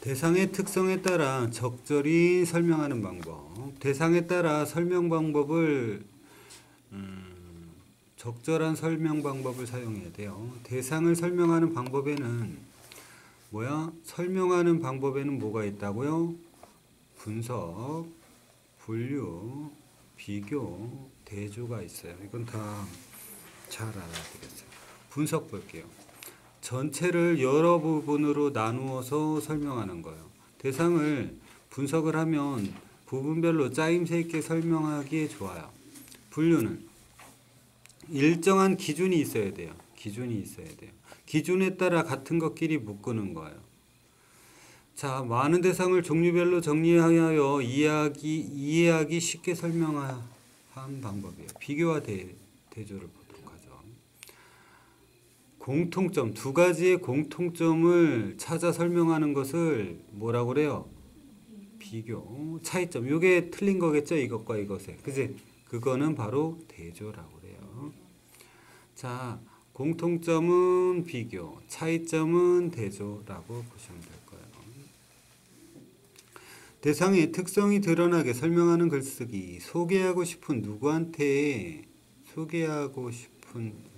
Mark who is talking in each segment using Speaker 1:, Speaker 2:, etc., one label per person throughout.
Speaker 1: 대상의 특성에 따라 적절히 설명하는 방법. 대상에 따라 설명 방법을 음, 적절한 설명 방법을 사용해야 돼요. 대상을 설명하는 방법에는 뭐야? 설명하는 방법에는 뭐가 있다고요? 분석, 분류, 비교, 대조가 있어요. 이건 다 잘 알아야 되겠어요. 분석 볼게요. 전체를 여러 부분으로 나누어서 설명하는 거예요. 대상을 분석을 하면 부분별로 짜임새 있게 설명하기에 좋아요. 분류는 일정한 기준이 있어야 돼요. 기준이 있어야 돼요. 기준에 따라 같은 것끼리 묶는 거예요. 자, 많은 대상을 종류별로 정리하여 이해하기, 이해하기 쉽게 설명한 방법이에요. 비교와 대, 대조를 보도록. 공통점, 두 가지의 공통점을 찾아 설명하는 것을 뭐라고 그래요? 비교, 차이점. 이게 틀린 거겠죠? 이것과 이것에. 그지? 그거는 바로 대조라고 그래요. 자, 공통점은 비교, 차이점은 대조라고 보시면 될 거예요. 대상의 특성이 드러나게 설명하는 글쓰기. 소개하고 싶은 누구한테 소개하고 싶은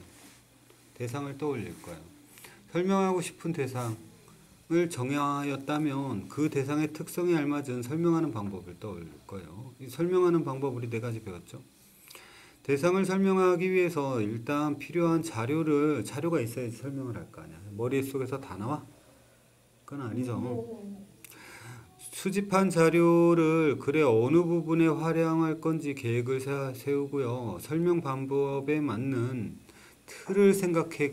Speaker 1: 대상을 떠올릴 거예요. 설명하고 싶은 대상을 정하였다면 그 대상의 특성에 알맞은 설명하는 방법을 떠올릴 거예요. 이 설명하는 방법 우리 네 가지 배웠죠? 대상을 설명하기 위해서 일단 필요한 자료를 자료가 있어야지 설명을 할 거 아니야. 머릿속에서 다 나와? 그건 아니죠. 수집한 자료를 글의 어느 부분에 활용할 건지 계획을 세- 세우고요. 설명 방법에 맞는 틀을 생각해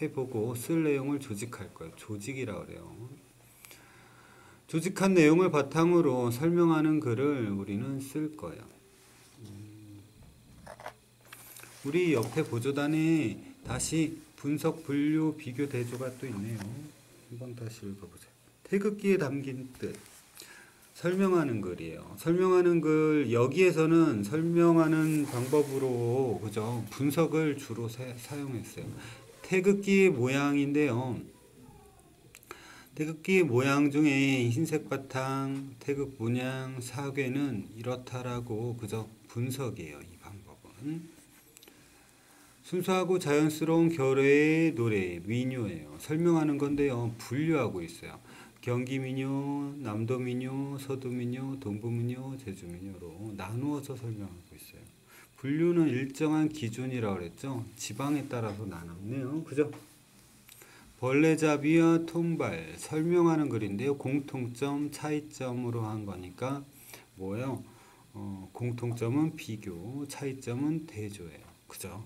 Speaker 1: 해보고 쓸 내용을 조직할 거예요. 조직이라 그래요. 조직한 내용을 바탕으로 설명하는 글을 우리는 쓸 거예요. 음. 우리 옆에 보조단에 다시 분석, 분류, 비교, 대조가 또 있네요. 한번 다시 읽어보세요. 태극기에 담긴 뜻. 설명하는 글이에요. 설명하는 글 여기에서는 설명하는 방법으로 그죠 분석을 주로 사, 사용했어요. 태극기 모양인데요. 태극기 모양 중에 흰색 바탕, 태극 문양, 사괴는 이렇다라고 그저 분석이에요. 이 방법은 순수하고 자연스러운 결의 노래 민요예요. 설명하는 건데요. 분류하고 있어요. 경기민요, 남도민요, 서도민요, 동부민요, 제주민요로 나누어서 설명하고 있어요. 분류는 일정한 기준이라고 그랬죠. 지방에 따라서 나눴네요. 그죠? 벌레잡이와 통발 설명하는 글인데요. 공통점, 차이점으로 한 거니까 뭐예요? 어, 공통점은 비교, 차이점은 대조예요. 그죠?